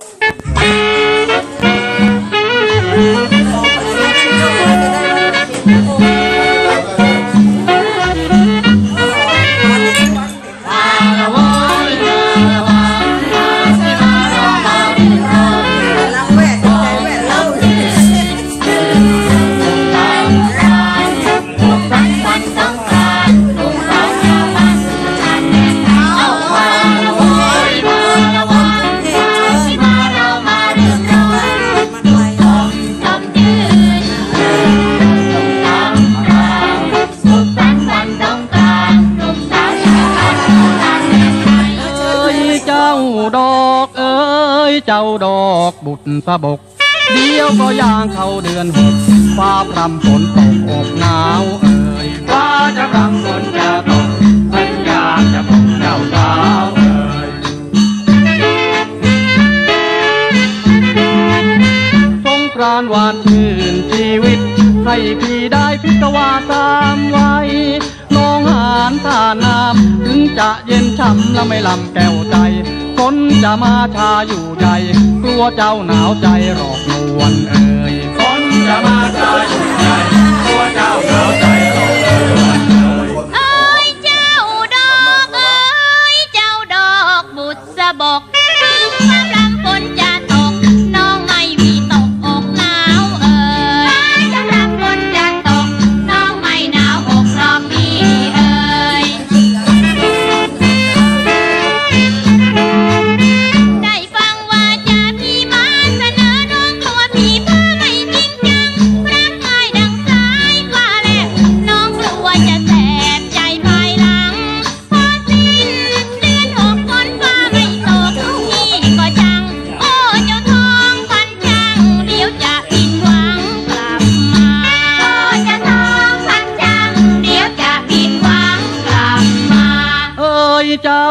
เยเจ้าดอกบุตรสะบก เดียวก็ย่างเข้าเดือนหกฟ้าพรำฝนตกอกหนาวเอ้ยฟ้าจะพรำฝนจะตกสัญญาจะพบเจ้าสาวเอ้ยสงกรานต์วานชื่นชีวิต ให้พี่ได้พิกวาสามไว้น้องหานท่าน้ำถึงจะเย็นช่ำและไม่ลำแก้วใจ นจะมาชาอยู่ใจ กลัวเจ้าหนาวใจหลอกนวลเอ่ยคนจะมาชาอยู่ใจ กลัวเจ้าหนาวใจหลอกนวลเอ่ยเอ้ยเจ้าดอกเอ้ยเจ้าดอกบุษบกถึงความลำ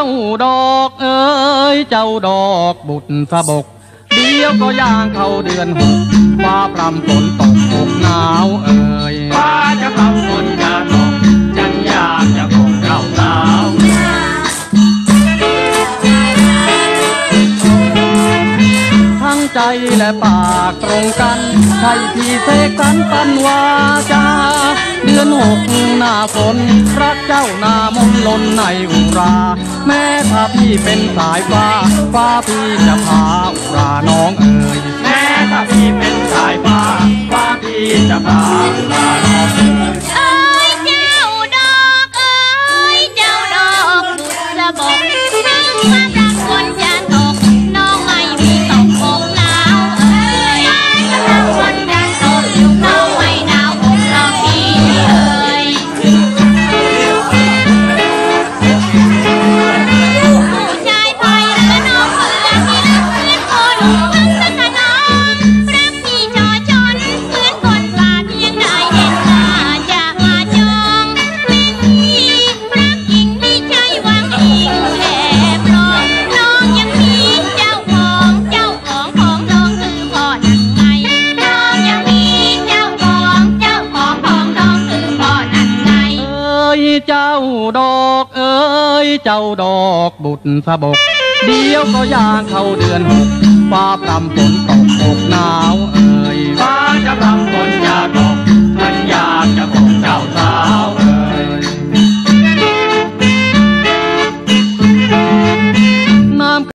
ยเจ้าดอกเอ้ยเจ้าดอกบุตรสะบก เดียวก็ย่างเข้าเดือนหกฟ้าพรำฝนตกอกหนาวเอ่ยฟ้าจะพรำฝนจะตกฉันอยากจะพบเจ้าสาวทั้งใจและปากตรงกันใช่พี่เสกสรรปันวาจาเดือ นุกหน้าฝนรักเจ้านามนลนในอุรา แม้ถ้าพี่เป็นสายฟ้า ฟ้าพี่จะพาอุราน้องเอ๋ยแม้ถ้าพี่เป็นสายฟ้า ฟ้าพี่จะพาอุรา เจ้าดอกเอ้ยเจ้าดอกบุตรสะบก เดียวก็ย่างเข้าเดือนหกฟ้าพรำฝนตกอกหนาวเอ้ยฟ้าจะพรำ